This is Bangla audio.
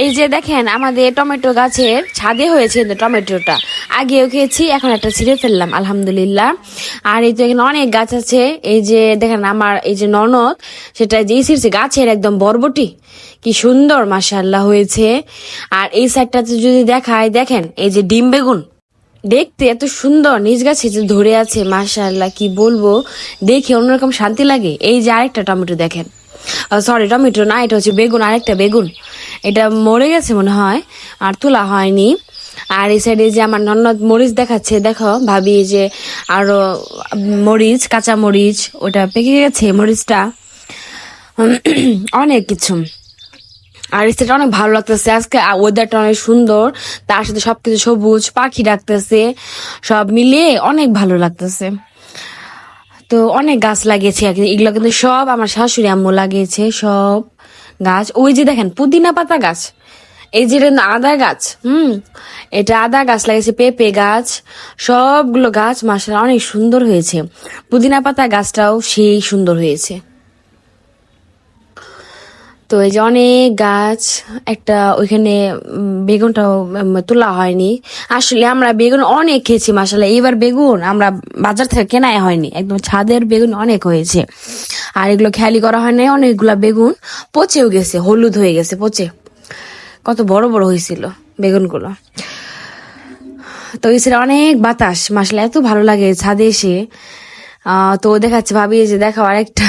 এই যে দেখেন, আমাদের টমেটো গাছের ছাদে হয়েছে টমেটোটা। আগেও খেয়েছি, এখন একটা ছিঁড়ে ফেললাম, আলহামদুলিল্লাহ। আর এই তো এখানে অনেক গাছ আছে, এই যে দেখেন আমার এই যে ননদ, সেটা যেই ছিঁড়ছে গাছের একদম বরবটি। কি সুন্দর মাসাল্লাহ হয়েছে। আর এই সাইডটাতে যদি দেখায় দেখেন, এই যে ডিম বেগুন। দেখতে এত সুন্দর, নিজ গাছে যে ধরে আছে, মাশাআল্লাহ, কি বলব? দেখে অন্যরকম শান্তি লাগে। এই যে আরেকটা টমেটো দেখেন। সরি টমেটো না এটা হচ্ছে বেগুন, আরেকটা বেগুন। এটা মরে গেছে মনে হয়, আর তোলা হয়নি। আর এই সাইডে যে আমার ননদ মরিচ দেখাচ্ছে, দেখো, ভাবি যে আরও মরিচ, কাঁচা মরিচ, ওটা পেকে গেছে মরিচটা। অনেক কিছু। আর সেটা অনেক ভালো লাগতেছে। আজকে ওয়েদারটা অনেক সুন্দর। তার সাথে সবকিছু সবুজ, পাখি ডাকতেছে। সব মিলিয়ে অনেক ভালো লাগতেছে। তো অনেক গাছ লাগিয়েছি। এগুলো কিন্তু সব আমার শাশুড়ি আম্মু লাগিয়েছে, সব গাছ। ওই যে দেখেন, পুদিনা পাতা গাছ। এই যে আদা গাছ, হুম? এটা আদা গাছ লাগিয়েছে, পেঁপে গাছ, সবগুলো গাছ মাসাল অনেক সুন্দর হয়েছে। পুদিনা পাতা গাছটাও সেই সুন্দর হয়েছে। তো এই যে অনেক গাছ, একটা ওইখানে বেগুনটাও তোলা হয়নি। আসলে আমরা বেগুন অনেক খেয়েছি মাসালে এইবার বেগুন আমরা বাজার থেকে কেনাই হয়নি। একদম ছাদের বেগুন অনেক হয়েছে। আর এগুলো খেয়ালি করা হয় নাই, অনেকগুলা বেগুন পচেও গেছে, হলুদ হয়ে গেছে, পচে। কত বড় বড় হয়েছিল বেগুনগুলো। তো সাইডে অনেক বাতাস মাসলে এত ভালো লাগে ছাদে এসে। তো দেখাচ্ছে ভাবি যে দেখো আরেকটা।